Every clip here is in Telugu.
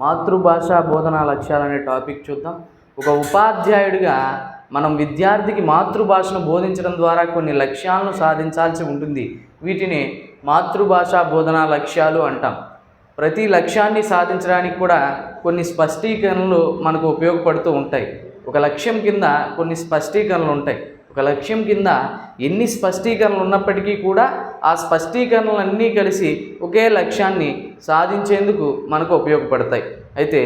మాతృభాష బోధనా లక్ష్యాలు అనే టాపిక్ చూద్దాం. ఒక ఉపాధ్యాయుడిగా మనం విద్యార్థికి మాతృభాషను బోధించడం ద్వారా కొన్ని లక్ష్యాలను సాధించాల్సి ఉంటుంది. వీటిని మాతృభాషా బోధనా లక్ష్యాలు అంటాం. ప్రతి లక్ష్యాన్ని సాధించడానికి కూడా కొన్ని స్పష్టీకరణలు మనకు ఉపయోగపడుతూ ఉంటాయి. ఒక లక్ష్యం కింద కొన్ని స్పష్టీకరణలు ఉంటాయి. ఒక లక్ష్యం కింద ఎన్ని స్పష్టీకరణలు ఉన్నప్పటికీ కూడా ఆ స్పష్టీకరణలన్నీ కలిసి ఒకే లక్ష్యాన్ని సాధించేందుకు మనకు ఉపయోగపడతాయి. అయితే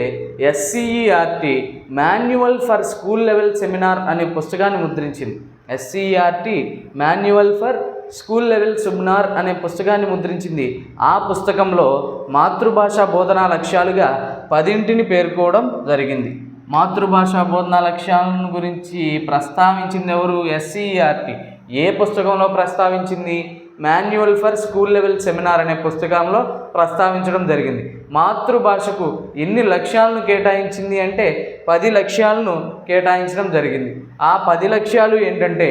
SCERT manual for school level seminar అనే పుస్తకాన్ని ముద్రించింది. SCERT manual for school level seminar అనే పుస్తకాన్ని ముద్రించింది. ఆ పుస్తకంలో మాతృభాష బోధనా లక్ష్యాలుగా పదింటిని పేర్కోవడం జరిగింది. మాతృభాష బోధన లక్ష్యాలను గురించి ప్రస్తావించింది ఎవరు? ఎస్సీఆర్టీ ఏ పుస్తకంలో ప్రస్తావించింది? Manual for school level seminar అనే పుస్తకంలో ప్రస్తావించడం జరిగింది. మాతృభాషకు ఎన్ని లక్ష్యాలను కేటాయించింది అంటే పది లక్ష్యాలను కేటాయించడం జరిగింది. ఆ పది లక్ష్యాలు ఏంటంటే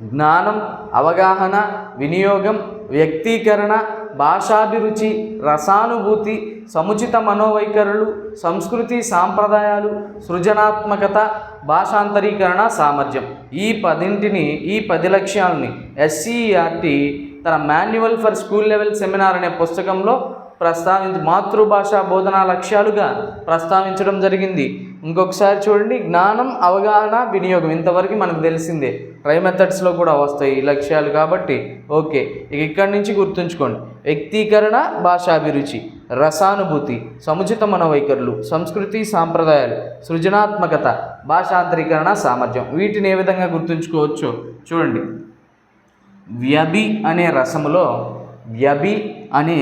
జ్ఞానం అవగాహన వినియోగం వ్యక్తీకరణ భాషాభిరుచి రసానుభూతి సముచిత మనోవైఖరులు సంస్కృతి సాంప్రదాయాలు సృజనాత్మకత భాషాంతరీకరణ సామర్థ్యం. ఈ పదింటిని ఈ పది లక్ష్యాలని ఎస్సీఆర్టీ తన manual for school level seminar అనే పుస్తకంలో ప్రస్తావించి మాతృభాష బోధనా లక్ష్యాలుగా ప్రస్తావించడం జరిగింది. ఇంకొకసారి చూడండి జ్ఞానం అవగాహన వినియోగం ఇంతవరకు మనకు తెలిసిందే. ట్రై మెథడ్స్లో కూడా వస్తాయి ఈ లక్ష్యాలు కాబట్టి. ఓకే ఇక ఇక్కడి నుంచి గుర్తుంచుకోండి. వ్యక్తీకరణ భాషాభిరుచి రసానుభూతి సముచిత మనోవైఖరులు సంస్కృతి సాంప్రదాయాలు సృజనాత్మకత భాషాంతరీకరణ సామర్థ్యం. వీటిని ఏ విధంగా గుర్తుంచుకోవచ్చో చూడండి. వ్యబి అనే రసములో వ్యబి అనే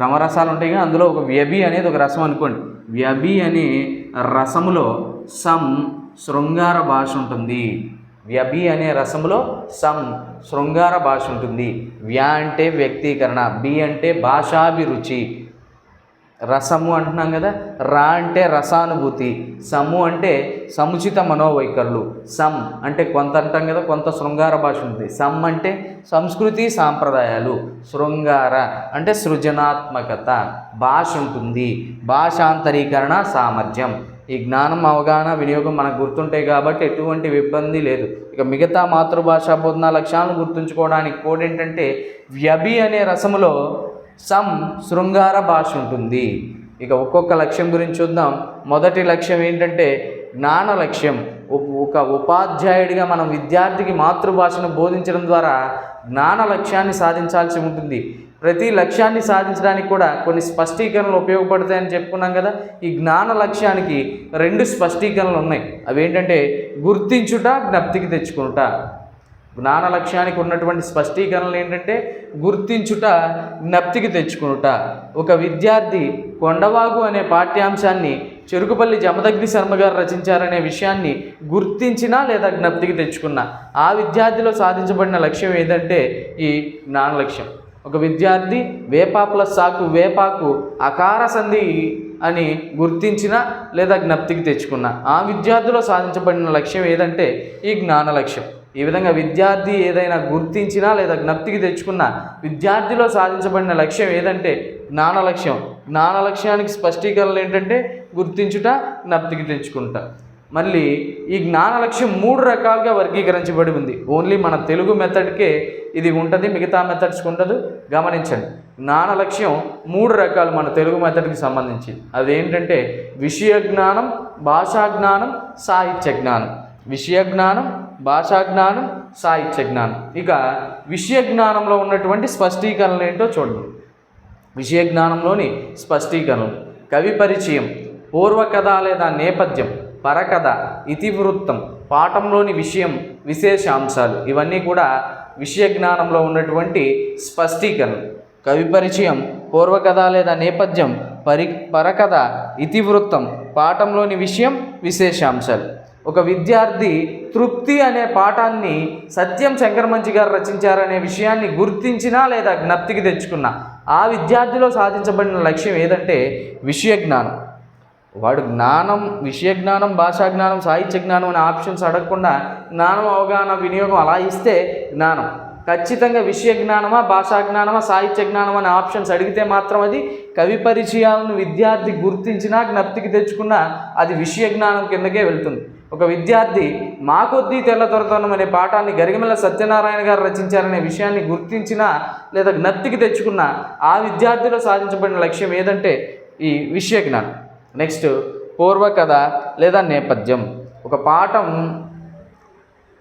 రమరసాలు ఉంటాయి కదా అందులో ఒక వ్యబి అనేది ఒక రసం అనుకోండి. వ్యబి అనే రసములో సం శృంగార భాష ఉంటుంది. వ్యభి అనే రసములో సం శృంగార భాష ఉంటుంది. వ్యా అంటే వ్యక్తీకరణ బి అంటే భాషాభిరుచి రసము అంటున్నాం కదా? రా అంటే రసానుభూతి సము అంటే సముచిత మనోవైఖరులు సమ్ అంటే కొంత అంటాం కదా కొంత శృంగార భాష ఉంటుంది సమ్ అంటే సంస్కృతి సాంప్రదాయాలు. శృంగార అంటే సృజనాత్మకత భాష ఉంటుంది. భాషాంతరీకరణ సామర్థ్యం. ఈ జ్ఞానం అవగాహన వినియోగం మనకు గుర్తుంటాయి కాబట్టి ఎటువంటి ఇబ్బంది లేదు. ఇక మిగతా మాతృభాష బోధన లక్ష్యాలను గుర్తుంచుకోవడానికి కోడ్ ఏంటంటే వ్యబి అనే రసములో సమ్ శృంగార భాష ఉంటుంది. ఇక ఒక్కొక్క లక్ష్యం గురించి చూద్దాం. మొదటి లక్ష్యం ఏంటంటే జ్ఞాన లక్ష్యం. ఒక- ఉపాధ్యాయుడిగా మనం విద్యార్థికి మాతృభాషను బోధించడం ద్వారా జ్ఞాన లక్ష్యాన్ని సాధించాల్సి ఉంటుంది. ప్రతి లక్ష్యాన్ని సాధించడానికి కూడా కొన్ని స్పష్టీకరణలు ఉపయోగపడతాయని చెప్పుకున్నాం కదా. ఈ జ్ఞాన లక్ష్యానికి రెండు స్పష్టీకరణలు ఉన్నాయి. అవి ఏంటంటే గుర్తించుట జ్ఞప్తికి తెచ్చుకుంటా జ్ఞాన లక్ష్యానికి ఉన్నటువంటి స్పష్టీకరణలు ఏంటంటే గుర్తించుట జ్ఞప్తికి తెచ్చుకునుట. ఒక విద్యార్థి కొండవాగు అనే పాఠ్యాంశాన్ని చెరుకుపల్లి జమదగ్ని శర్మ గారు రచించారనే విషయాన్ని గుర్తించినా లేదా జ్ఞప్తికి తెచ్చుకున్నా. ఆ విద్యార్థిలో సాధించబడిన లక్ష్యం ఏదంటే ఈ జ్ఞాన లక్ష్యం. ఒక విద్యార్థి వేపా ప్లస్ సాకు వేపాకు అకార సంధి అని గుర్తించిన లేదా జ్ఞప్తికి తెచ్చుకున్న. ఆ విద్యార్థిలో సాధించబడిన లక్ష్యం ఏదంటే ఈ జ్ఞాన లక్ష్యం. ఈ విధంగా విద్యార్థి ఏదైనా గుర్తించినా లేదా జ్ఞప్తికి తెచ్చుకున్న విద్యార్థిలో సాధించబడిన లక్ష్యం ఏదంటే జ్ఞాన లక్ష్యం. జ్ఞాన లక్ష్యానికి స్పష్టీకరణలు ఏంటంటే గుర్తించుట జ్ఞప్తికి తెచ్చుకుంటా. మళ్ళీ ఈ జ్ఞాన లక్ష్యం మూడు రకాలుగా వర్గీకరించబడి ఉంది. ఓన్లీ మన తెలుగు మెథడ్కే ఇది ఉంటుంది మిగతా మెథడ్స్కి ఉండదు. గమనించండి. జ్ఞాన లక్ష్యం మూడు రకాలు మన తెలుగు మెథడ్కి సంబంధించి. అదేంటంటే విషయ జ్ఞానం భాషా జ్ఞానం సాహిత్య జ్ఞానం. విషయ జ్ఞానం భాషా జ్ఞానం సాహిత్య జ్ఞానం. ఇక విషయ జ్ఞానంలో ఉన్నటువంటి స్పష్టీకరణలు ఏంటో చూడండి. విషయ జ్ఞానంలోని స్పష్టీకరణలు. కవి పరిచయం పూర్వకథ లేదా నేపథ్యం పరకథ ఇతివృత్తం పాఠంలోని విషయం విశేషాంశాలు ఇవన్నీ కూడా విషయ జ్ఞానంలో ఉన్నటువంటి స్పష్టీకరణ కవి పరిచయం పూర్వకథ లేదా నేపథ్యం పరి పరకథ ఇతివృత్తం పాఠంలోని విషయం విశేషాంశాలు ఒక విద్యార్థి తృప్తి అనే పాఠాన్ని సత్యం శంకరమంచి గారు రచించారనే విషయాన్ని గుర్తించినా లేదా జ్ఞప్తికి తెచ్చుకున్నా ఆ విద్యార్థిలో సాధించబడిన లక్ష్యం ఏదంటే విషయ జ్ఞానం వాడు జ్ఞానం విషయ జ్ఞానం భాషా జ్ఞానం సాహిత్య జ్ఞానం అనే ఆప్షన్స్ అడగకుండా జ్ఞానం అవగాహన వినియోగం అలా ఇస్తే జ్ఞానం. ఖచ్చితంగా విషయ జ్ఞానమా భాషా జ్ఞానమా సాహిత్య జ్ఞానం అనే ఆప్షన్స్ అడిగితే మాత్రం అది కవి పరిచయాలను విద్యార్థి గుర్తించినా జ్ఞప్తికి తెచ్చుకున్నా అది విషయ జ్ఞానం కిందకే వెళ్తుంది. ఒక విద్యార్థి మా కొద్దీ తెల్ల దొరతనం అనే పాఠాన్ని గరిగమల సత్యనారాయణ గారు రచించారనే విషయాన్ని గుర్తించినా లేదా జ్ఞప్తికి తెచ్చుకున్న ఆ విద్యార్థిలో సాధించబడిన లక్ష్యం ఏదంటే ఈ విషయ జ్ఞానం. నెక్స్ట్ పూర్వకథ లేదా నేపథ్యం. ఒక పాఠం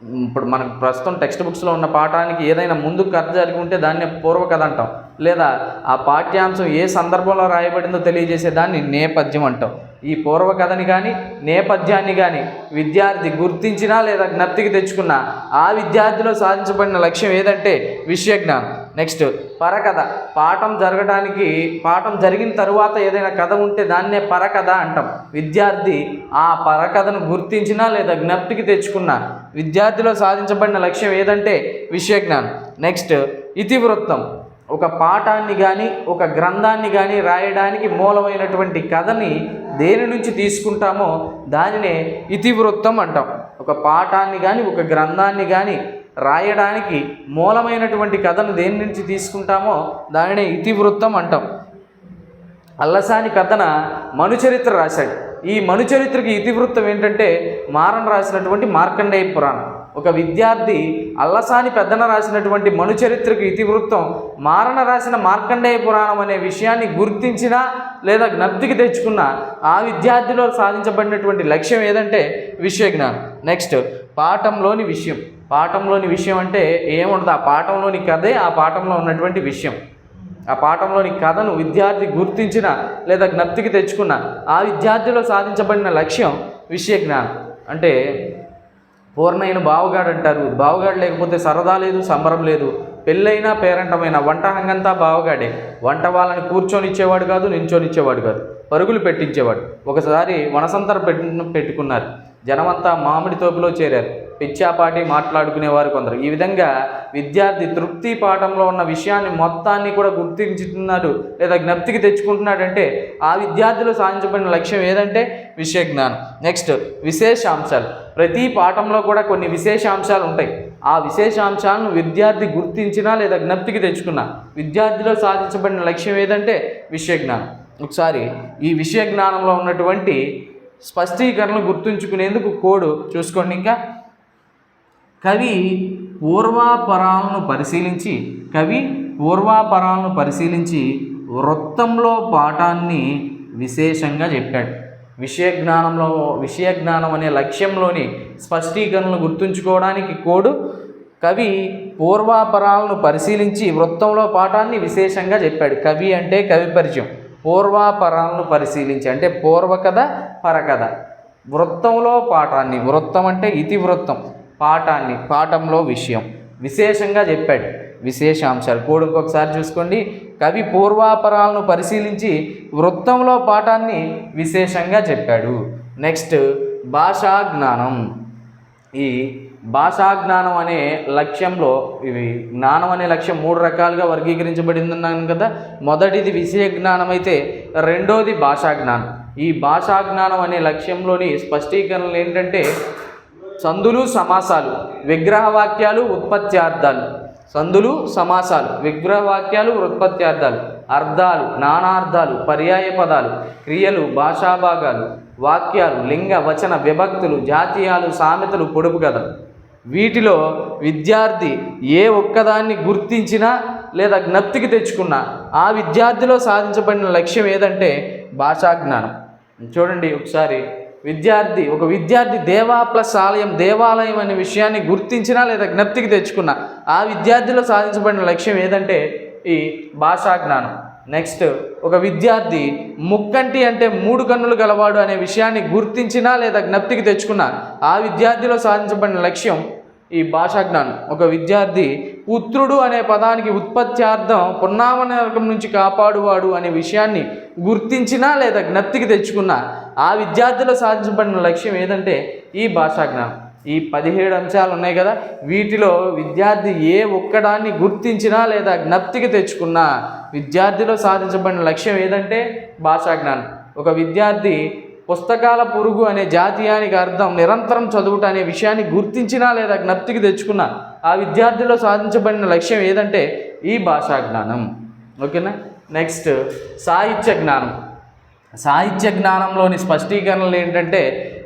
ఇప్పుడు మనకు ప్రస్తుతం టెక్స్ట్ బుక్స్లో ఉన్న పాఠానికి ఏదైనా ముందు కథ జరిగి ఉంటే దాన్ని పూర్వకథ అంటాం. లేదా ఆ పాఠ్యాంశం ఏ సందర్భంలో రాయబడిందో తెలియజేసే దాన్ని నేపథ్యం అంటాం. ఈ పూర్వకథని కానీ నేపథ్యాన్ని కానీ విద్యార్థి గుర్తించినా లేదా జ్ఞప్తికి తెచ్చుకున్న ఆ విద్యార్థిలో సాధించబడిన లక్ష్యం ఏదంటే విషయజ్ఞానం నెక్స్ట్ పరకథ. పాఠం జరగడానికి పాఠం జరిగిన తరువాత ఏదైనా కథ ఉంటే దాన్నే పరకథ అంటాం. విద్యార్థి ఆ పరకథను గుర్తించినా లేదా జ్ఞప్తికి తెచ్చుకున్న విద్యార్థిలో సాధించబడిన లక్ష్యం ఏదంటే విషయజ్ఞానం నెక్స్ట్ ఇతివృత్తం. ఒక పాఠాన్ని కానీ ఒక గ్రంథాన్ని కానీ రాయడానికి మూలమైనటువంటి కథని దేని నుంచి తీసుకుంటామో దానినే ఇతివృత్తం అంటాం. ఒక పాఠాన్ని కానీ ఒక గ్రంథాన్ని కానీ రాయడానికి మూలమైనటువంటి కథను దేని నుంచి తీసుకుంటామో దానినే ఇతివృత్తం అంటాం. అల్లసాని కథన మనుచరిత్ర రాశాడు. ఈ మనుచరిత్రకి ఇతివృత్తం ఏంటంటే మారణ రాసినటువంటి మార్కండేయ పురాణం. ఒక విద్యార్థి అల్లసాని పెద్దన రాసినటువంటి మనుచరిత్రకు ఇతివృత్తం మారణ రాసిన మార్కండేయ పురాణం అనే విషయాన్ని గుర్తించినా లేదా జ్ఞప్తికి తెచ్చుకున్న ఆ విద్యార్థిలో సాధించబడినటువంటి లక్ష్యం ఏదంటే విషయ జ్ఞానం నెక్స్ట్ పాఠంలోని విషయం. పాఠంలోని విషయం అంటే ఏముండదు? ఆ పాఠంలోని కథే ఆ పాఠంలో ఉన్నటువంటి విషయం. ఆ పాఠంలోని కథను విద్యార్థి గుర్తించిన లేదా జ్ఞప్తికి తెచ్చుకున్న ఆ విద్యార్థిలో సాధించబడిన లక్ష్యం విషయ జ్ఞానం అంటే పూర్ణయ్యను బావగాడు అంటారు. బావగాడు లేకపోతే సరదా లేదు సంబరం లేదు. పెళ్ళైనా పేరంటమైన వంట హంగంతా బావగాడే. వంట వాళ్ళని కూర్చొనిచ్చేవాడు కాదు నించొని ఇచ్చేవాడు కాదు. పరుగులు పెట్టించేవాడు. ఒకసారి వనసంతర పెట్టి పెట్టుకున్నారు. జనమంతా మామిడి తోపులో చేరారు. పిచ్చాపాటి మాట్లాడుకునేవారు కొందరు. ఈ విధంగా విద్యార్థి తృప్తి పాఠంలో ఉన్న విషయాన్ని మొత్తాన్ని కూడా గుర్తించుతున్నాడు లేదా జ్ఞప్తికి తెచ్చుకుంటున్నాడంటే ఆ విద్యార్థిలో సాధించబడిన లక్ష్యం ఏదంటే విషయ జ్ఞానం నెక్స్ట్ విశేషాంశాలు. ప్రతి పాఠంలో కూడా కొన్ని విశేషాంశాలు ఉంటాయి. ఆ విశేషాంశాలను విద్యార్థి గుర్తించినా లేదా జ్ఞప్తికి తెచ్చుకున్నా విద్యార్థిలో సాధించబడిన లక్ష్యం ఏదంటే విషయ జ్ఞానం ఒకసారి ఈ విషయ జ్ఞానంలో ఉన్నటువంటి స్పష్టీకరణలు గుర్తుంచుకునేందుకు కోడ్ చూసుకోండి ఇంకా. కవి పూర్వాపరాలను పరిశీలించి కవి పూర్వాపరాలను పరిశీలించి వృత్తంలో పాఠాన్ని విశేషంగా చెప్పాడు. విషయ జ్ఞానంలో విషయ జ్ఞానం అనే లక్ష్యంలోని స్పష్టీకరణలు గుర్తుంచుకోవడానికి కోడు కవి పూర్వాపరాలను పరిశీలించి వృత్తంలో పాఠాన్ని విశేషంగా చెప్పాడు. కవి అంటే కవి పరిచయం. పూర్వాపరాలను పరిశీలించి అంటే పూర్వకథ పరకథ. వృత్తంలో పాఠాన్ని వృత్తం అంటే ఇతివృత్తం. పాఠాన్ని పాఠంలో విషయం. విశేషంగా చెప్పాడు. విశేషాంశాలు. కూడా ఇంకొకసారి చూసుకోండి. కవి పూర్వాపరాలను పరిశీలించి వృత్తంలో పాఠాన్ని విశేషంగా చెప్పాడు. నెక్స్ట్ భాషా జ్ఞానం ఈ భాషా జ్ఞానం అనే లక్ష్యంలో ఇవి జ్ఞానం అనే లక్ష్యం మూడు రకాలుగా వర్గీకరించబడింది అన్నాను కదా. మొదటిది విషయ జ్ఞానం అయితే రెండోది భాషా జ్ఞానం ఈ భాషా జ్ఞానం అనే లక్ష్యంలోని స్పష్టీకరణలు ఏంటంటే సందులు సమాసాలు విగ్రహవాక్యాలు ఉత్పత్త్యార్థాలు. సందులు సమాసాలు విగ్రహవాక్యాలు ఉత్పత్త్యార్థాలు. అర్థాలు నానార్థాలు పర్యాయ పదాలు క్రియలు భాషాభాగాలు. వాక్యాలు లింగ వచన విభక్తులు జాతీయాలు సామెతలు పొడుపు కథలు. వీటిలో విద్యార్థి ఏ ఒక్కదాన్ని గుర్తించినా లేదా జ్ఞప్తికి తెచ్చుకున్నా ఆ విద్యార్థిలో సాధించబడిన లక్ష్యం ఏదంటే భాషా జ్ఞానం చూడండి ఒకసారి. విద్యార్థి ఒక విద్యార్థి దేవా ప్లస్ ఆలయం దేవాలయం అనే విషయాన్ని గుర్తించినా లేదా జ్ఞప్తికి తెచ్చుకున్నా ఆ విద్యార్థిలో సాధించబడిన లక్ష్యం ఏదంటే ఈ భాషా జ్ఞానం నెక్స్ట్ ఒక విద్యార్థి ముక్కంటి అంటే మూడు కన్నులు గలవాడు అనే విషయాన్ని గుర్తించినా లేదా జ్ఞప్తికి తెచ్చుకున్నా ఆ విద్యార్థిలో సాధించబడిన లక్ష్యం ఈ భాషా జ్ఞానం ఒక విద్యార్థి పుత్రుడు అనే పదానికి ఉత్పత్త్యార్థం పున్నామనరకం నుంచి కాపాడువాడు అనే విషయాన్ని గుర్తించినా లేదా జ్ఞప్తికి తెచ్చుకున్నా. ఆ విద్యార్థిలో సాధించబడిన లక్ష్యం ఏదంటే ఈ భాషా జ్ఞానం ఈ పదిహేడు అంశాలు ఉన్నాయి కదా. వీటిలో విద్యార్థి ఏ ఒక్కడాన్ని గుర్తించినా లేదా జ్ఞప్తికి తెచ్చుకున్నా విద్యార్థిలో సాధించబడిన లక్ష్యం ఏదంటే భాషా జ్ఞానం ఒక విద్యార్థి పుస్తకాల పురుగు అనే జాతీయానికి అర్థం నిరంతరం చదువుట అనే విషయాన్ని గుర్తించినా లేదా జ్ఞప్తికి తెచ్చుకున్నా ఆ విద్యార్థిలో సాధించబడిన లక్ష్యం ఏదంటే ఈ భాషా జ్ఞానం. ఓకేనా? నెక్స్ట్ సాహిత్య జ్ఞానం. సాహిత్య జ్ఞానంలోని స్పష్టీకరణలు ఏంటంటే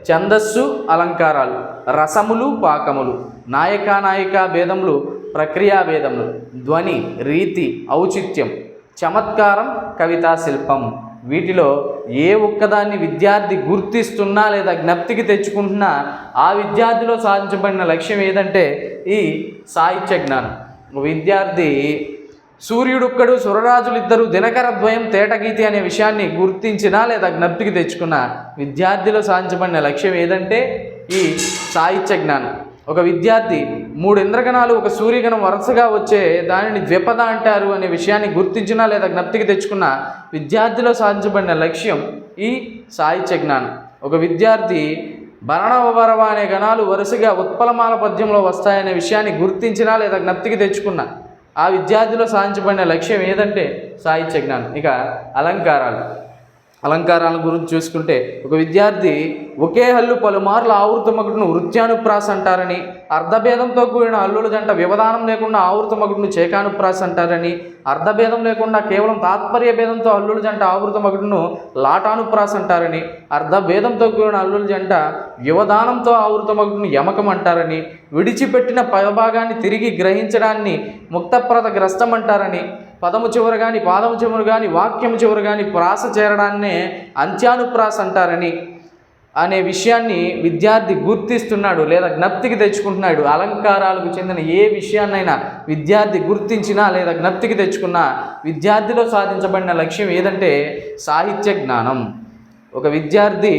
ఛందస్సు అలంకారాలు రసములు పాకములు నాయక భేదములు ప్రక్రియా భేదములు ధ్వని రీతి ఔచిత్యం చమత్కారం కవితా శిల్పం. వీటిలో ఏ ఒక్కదాన్ని విద్యార్థి గుర్తిస్తున్నా లేదా జ్ఞప్తికి తెచ్చుకుంటున్నా ఆ విద్యార్థిలో సాధించబడిన లక్ష్యం ఏదంటే ఈ సాహిత్య జ్ఞానం. విద్యార్థి సూర్యుడొక్కడు సురరాజులు ఇద్దరు దినకర ద్వయం తేటగీతి అనే విషయాన్ని గుర్తించినా లేదా జ్ఞప్తికి తెచ్చుకున్న విద్యార్థిలో సాధించబడిన లక్ష్యం ఏదంటే ఈ సాహిత్య జ్ఞానం. ఒక విద్యార్థి మూడు ఇంద్రగణాలు ఒక సూర్యగణం వరుసగా వచ్చే దానిని ద్విపద అంటారు అనే విషయాన్ని గుర్తించినా లేదా జ్ఞప్తికి తెచ్చుకున్న విద్యార్థిలో సాధించబడిన లక్ష్యం ఈ సాహిత్య జ్ఞానం. ఒక విద్యార్థి భరణవరవ అనే గణాలు వరుసగా ఉత్పలమాల పద్యంలో వస్తాయనే విషయాన్ని గుర్తించినా లేదా జ్ఞప్తికి తెచ్చుకున్న ఆ విద్యార్థిలో సాధించబడిన లక్ష్యం ఏదంటే సాహిత్య జ్ఞానం. ఇక అలంకారాలు. అలంకారాల గురించి చూసుకుంటే ఒక విద్యార్థి ఒకే హల్లు పలుమార్లు ఆవృతమగుడును వృత్యానుప్రాస అంటారని అర్ధభేదంతో కూడిన హల్లుల జంట వ్యవధానం లేకుండా ఆవృతమగుడును చేకానుప్రాస అంటారని అర్ధభేదం లేకుండా కేవలం తాత్పర్య భేదంతో అల్లుల జంట ఆవృతమగుడును లాటానుప్రాస అంటారని అర్ధభేదంతో కూడిన అల్లుల జంట వ్యవధానంతో ఆవృతమగుడును యమకం అంటారని విడిచిపెట్టిన పదభాగాన్ని తిరిగి గ్రహించడాన్ని ముక్తప్రద గ్రస్తం అంటారని పదము చివర కానీ పాదము చివరు కానీ వాక్యము చివరు కానీ ప్రాస చేరడాన్నే అంత్యానుప్రాస అంటారని అనే విషయాన్ని విద్యార్థి గుర్తిస్తున్నాడు లేదా జ్ఞప్తికి తెచ్చుకుంటున్నాడు. అలంకారాలకు చెందిన ఏ విషయాన్నైనా విద్యార్థి గుర్తించినా లేదా జ్ఞప్తికి తెచ్చుకున్నా విద్యార్థిలో సాధించబడిన లక్ష్యం ఏదంటే సాహిత్య జ్ఞానం. ఒక విద్యార్థి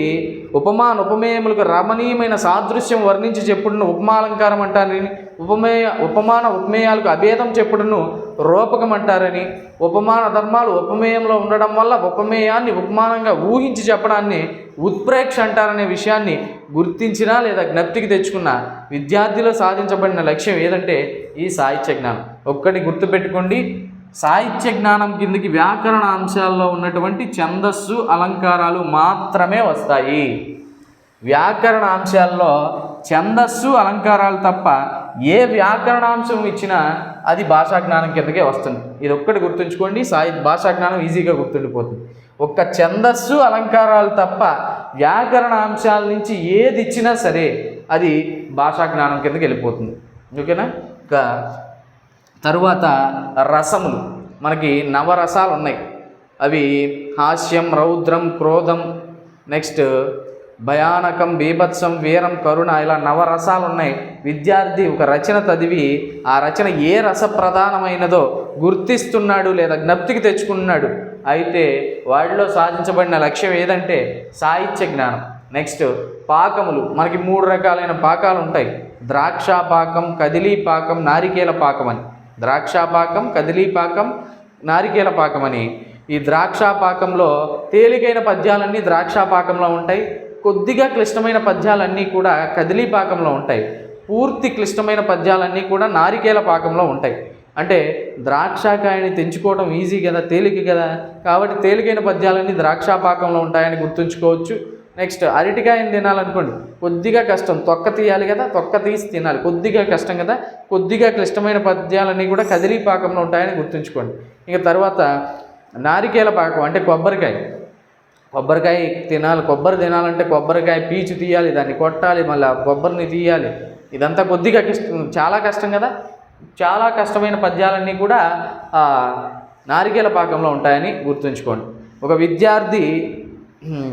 ఉపమాన ఉపమేయములకు రమణీయమైన సాదృశ్యం వర్ణించి చెప్పుడును ఉపమాలంకారం అంటారని ఉపమేయ ఉపమాన ఉపమేయాలకు అభేదం చెప్పుడును రూపకం అంటారని ఉపమాన ధర్మాలు ఉపమేయంలో ఉండడం వల్ల ఉపమేయాన్ని ఉపమానంగా ఊహించి చెప్పడాన్ని ఉత్ప్రేక్ష అంటారనే విషయాన్ని గుర్తించినా లేదా జ్ఞప్తికి తెచ్చుకున్న విద్యార్థిలో సాధించబడిన లక్ష్యం ఏదంటే ఈ సాహిత్య జ్ఞానం. ఒక్కటి గుర్తుపెట్టుకోండి సాహిత్య జ్ఞానం కిందకి వ్యాకరణ అంశాల్లో ఉన్నటువంటి ఛందస్సు అలంకారాలు మాత్రమే వస్తాయి. వ్యాకరణ అంశాల్లో ఛందస్సు అలంకారాలు తప్ప ఏ వ్యాకరణాంశం ఇచ్చినా అది భాషా జ్ఞానం కిందకే వస్తుంది. ఇది ఒక్కటి గుర్తుంచుకోండి సాహిత్య భాషా జ్ఞానం ఈజీగా గుర్తుండిపోతుంది. ఒక్క ఛందస్సు అలంకారాలు తప్ప వ్యాకరణ అంశాల నుంచి ఏది ఇచ్చినా సరే అది భాషా జ్ఞానం కిందకి వెళ్ళిపోతుంది. ఓకేనా? ఇంకా తరువాత రసములు. మనకి నవరసాలు ఉన్నాయి. అవి హాస్యం రౌద్రం క్రోధం నెక్స్ట్ భయానకం బీభత్సం వీరం కరుణ ఇలా నవరసాలు ఉన్నాయి. విద్యార్థి ఒక రచన చదివి ఆ రచన ఏ రస ప్రధానమైనదో గుర్తిస్తున్నాడు లేదా జ్ఞప్తికి తెచ్చుకున్నాడు. అయితే వాడిలో సాధించబడిన లక్ష్యం ఏదంటే సాహిత్య జ్ఞానం. నెక్స్ట్ పాకములు. మనకి మూడు రకాలైన పాకాలు ఉంటాయి. ద్రాక్ష పాకం కదిలీ పాకం నారికేల పాకం అని. ద్రాక్ష పాకం కదిలీ పాకం నారికేల పాకం అని. ఈ ద్రాక్ష పాకంలో తేలికైన పద్యాలన్నీ ద్రాక్ష పాకంలో ఉంటాయి. కొద్దిగా క్లిష్టమైన పద్యాలన్నీ కూడా కదిలీ పాకంలో ఉంటాయి. పూర్తి క్లిష్టమైన పద్యాలన్నీ కూడా నారికేల పాకంలో ఉంటాయి. అంటే ద్రాక్షకాయని తెంచుకోవడం ఈజీ కదా తేలిక కదా. కాబట్టి తేలికైన పద్యాలన్నీ ద్రాక్ష పాకంలో ఉంటాయని గుర్తుంచుకోవచ్చు. నెక్స్ట్ అరటికాయని తినాలనుకోండి? కొద్దిగా కష్టం. తొక్క తీయాలి కదా తొక్క తీసి తినాలి. కొద్దిగా కష్టం కదా కొద్దిగా క్లిష్టమైన పద్యాలన్నీ కూడా కదిలీ పాకంలో ఉంటాయని గుర్తుంచుకోండి. ఇక తర్వాత నారికేల పాకం అంటే కొబ్బరికాయ. కొబ్బరికాయ తినాలి. కొబ్బరి తినాలంటే కొబ్బరికాయ పీచు తీయాలి దాన్ని కొట్టాలి మళ్ళీ ఆ కొబ్బరిని తీయాలి. ఇదంతా కొద్దిగా కష్టం చాలా కష్టం కదా. చాలా కష్టమైన పద్యాలన్నీ కూడా నారికేల పాకంలో ఉంటాయని గుర్తుంచుకోండి. ఒక విద్యార్థి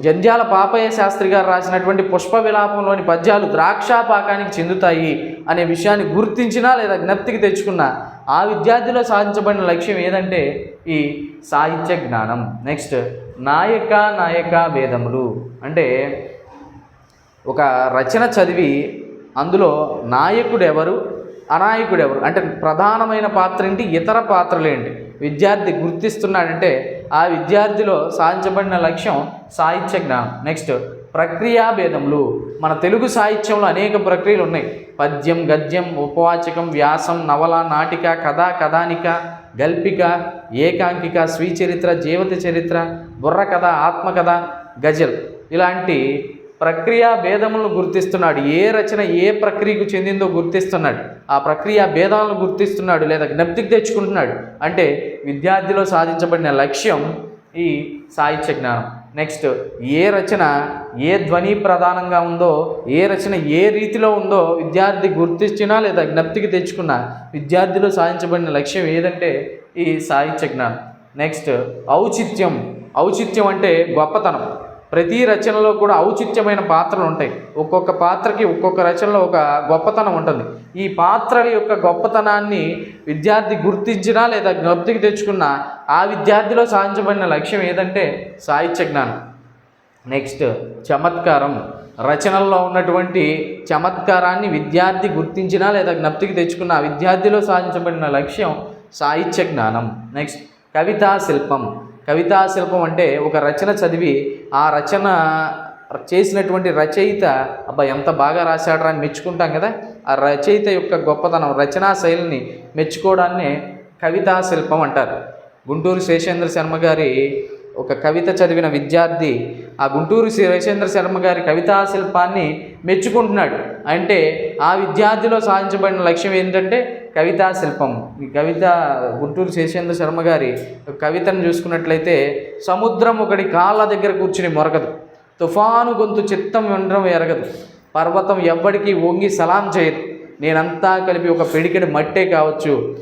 జంధ్యాల పాపయ్య శాస్త్రి గారు రాసినటువంటి పుష్ప విలాపంలోని పద్యాలు ద్రాక్ష పాకానికి చెందుతాయి అనే విషయాన్ని గుర్తించినా లేదా జ్ఞప్తికి తెచ్చుకున్న ఆ విద్యార్థిలో సాధించబడిన లక్ష్యం ఏదంటే ఈ సాహిత్య జ్ఞానం. నెక్స్ట్ నాయక నాయక భేదములు అంటే ఒక రచన చదివి అందులో నాయకుడు ఎవరు అనాయకుడు ఎవరు అంటే ప్రధానమైన పాత్ర ఏంటి ఇతర పాత్రలు ఏంటి? విద్యార్థి గుర్తిస్తున్నాడంటే ఆ విద్యార్థిలో సాధించబడిన లక్ష్యం సాహిత్య జ్ఞానం. నెక్స్ట్ ప్రక్రియా భేదములు. మన తెలుగు సాహిత్యంలో అనేక ప్రక్రియలు ఉన్నాయి. పద్యం గద్యం ఉపవాచకం వ్యాసం నవల నాటిక కథ కథానిక గల్పిక ఏకాంకిక స్వీచరిత్ర జీవిత చరిత్ర బుర్రకథ ఆత్మకథ గజల్. ఇలాంటి ప్రక్రియా భేదములను గుర్తిస్తున్నాడు. ఏ రచన ఏ ప్రక్రియకు చెందిందో గుర్తిస్తున్నాడు. ఆ ప్రక్రియ భేదాలను గుర్తిస్తున్నాడు లేదా జ్ఞప్తికి తెచ్చుకుంటున్నాడు. అంటే విద్యార్థిలో సాధించబడిన లక్ష్యం ఈ సాహిత్య జ్ఞానం. నెక్స్ట్ ఏ రచన ఏ ధ్వని ప్రధానంగా ఉందో ఏ రచన ఏ రీతిలో ఉందో విద్యార్థి గుర్తించినా లేదా జ్ఞప్తికి తెచ్చుకున్నా విద్యార్థిలో సాధించబడిన లక్ష్యం ఏదంటే ఈ సాహిత్య జ్ఞానం. నెక్స్ట్ ఔచిత్యం. ఔచిత్యం అంటే గొప్పతనం. ప్రతి రచనలో కూడా ఔచిత్యమైన పాత్రలు ఉంటాయి. ఒక్కొక్క పాత్రకి ఒక్కొక్క రచనలో ఒక గొప్పతనం ఉంటుంది. ఈ పాత్రల యొక్క గొప్పతనాన్ని విద్యార్థి గుర్తించినా లేదా జ్ఞప్తికి తెచ్చుకున్న ఆ విద్యార్థిలో సాధించబడిన లక్ష్యం ఏదంటే సాహిత్య జ్ఞానం. నెక్స్ట్ చమత్కారం. రచనల్లో ఉన్నటువంటి చమత్కారాన్ని విద్యార్థి గుర్తించినా లేదా జ్ఞప్తికి తెచ్చుకున్న ఆ విద్యార్థిలో సాధించబడిన లక్ష్యం సాహిత్య జ్ఞానం. నెక్స్ట్ కవితా శిల్పం. కవితా శిల్పం అంటే ఒక రచన చదివి ఆ రచన చేసినటువంటి రచయిత అబ్బా ఎంత బాగా రాశాడరా అని మెచ్చుకుంటాం కదా? ఆ రచయిత యొక్క గొప్పతనం రచనా శైలిని మెచ్చుకోవడాన్నే కవితా శిల్పం అంటారు. గుంటూరు శేషేంద్ర శర్మ గారి ఒక కవిత చదివిన విద్యార్థి ఆ గుంటూరు రవిచంద్ర శర్మ గారి కవితా శిల్పాన్ని మెచ్చుకుంటున్నాడు. అంటే ఆ విద్యార్థిలో సాధించబడిన లక్ష్యం ఏంటంటే కవితా శిల్పం. ఈ కవిత గుంటూరు శేషేంద్ర శర్మ గారి కవితను చూసుకున్నట్లయితే సముద్రం ఒకటి కాళ్ళ దగ్గర కూర్చుని మొరగదు. తుఫాను గొంతు చిత్తం ఉండడం ఎరగదు. పర్వతం ఎవ్వడికి వంగి సలాం చేయదు. నేనంతా కలిపి ఒక పిడికెడు మట్టే కావచ్చు.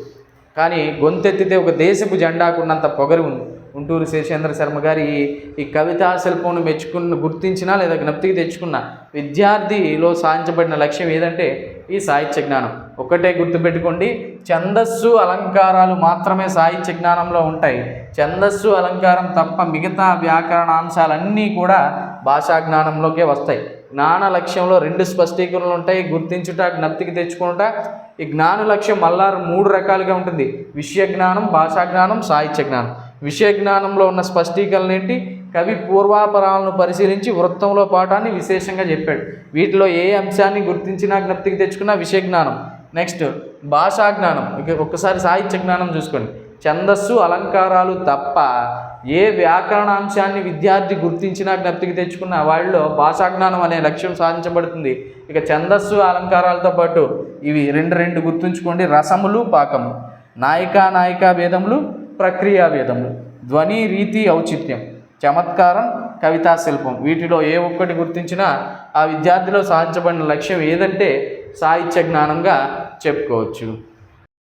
కానీ గొంతెత్తితే ఒక దేశపు జెండాకున్నంత పొగరు ఉంది. గుంటూరు శేషేంద్ర శర్మ గారి ఈ ఈ కవితా శిల్పంను మెచ్చుకున్న గుర్తించిన లేదా జ్ఞప్తికి తెచ్చుకున్న విద్యార్థిలో సాధించబడిన లక్ష్యం ఏదంటే ఈ సాహిత్య జ్ఞానం. ఒకటే గుర్తుపెట్టుకోండి ఛందస్సు అలంకారాలు మాత్రమే సాహిత్య జ్ఞానంలో ఉంటాయి. ఛందస్సు అలంకారం తప్ప మిగతా వ్యాకరణాంశాలన్నీ కూడా భాషా జ్ఞానంలోకే వస్తాయి. జ్ఞాన లక్ష్యంలో రెండు స్పష్టీకరణలు ఉంటాయి గుర్తించుట జ్ఞప్తికి తెచ్చుకుంట ఈ జ్ఞాన లక్ష్యం మళ్ళా మూడు రకాలుగా ఉంటుంది. విషయ జ్ఞానం భాషా జ్ఞానం సాహిత్య జ్ఞానం. విషయ జ్ఞానంలో ఉన్న స్పష్టీకరణ ఏంటి? కవి పూర్వాపరాలను పరిశీలించి వృత్తంలో పాఠాన్ని విశేషంగా చెప్పాడు. వీటిలో ఏ అంశాన్ని గుర్తించినా జ్ఞప్తికి తెచ్చుకున్నా విషయ జ్ఞానం నెక్స్ట్ భాషా జ్ఞానం ఇక ఒక్కసారి సాహిత్య జ్ఞానం చూసుకోండి. ఛందస్సు అలంకారాలు తప్ప ఏ వ్యాకరణాంశాన్ని విద్యార్థి గుర్తించినా జ్ఞప్తికి తెచ్చుకున్న వాళ్ళలో భాషాజ్ఞానం అనే లక్ష్యం సాధించబడుతుంది. ఇక ఛందస్సు అలంకారాలతో పాటు ఇవి రెండు రెండు గుర్తుంచుకోండి. రసములు పాకము. నాయికా నాయికా భేదములు ప్రక్రియా ధ్వని రీతి ఔచిత్యం చమత్కారం కవితా శిల్పం. వీటిలో ఏ ఒక్కటి గుర్తించినా ఆ విద్యార్థిలో సాధించబడిన లక్ష్యం ఏదంటే సాహిత్య జ్ఞానంగా చెప్పుకోవచ్చు.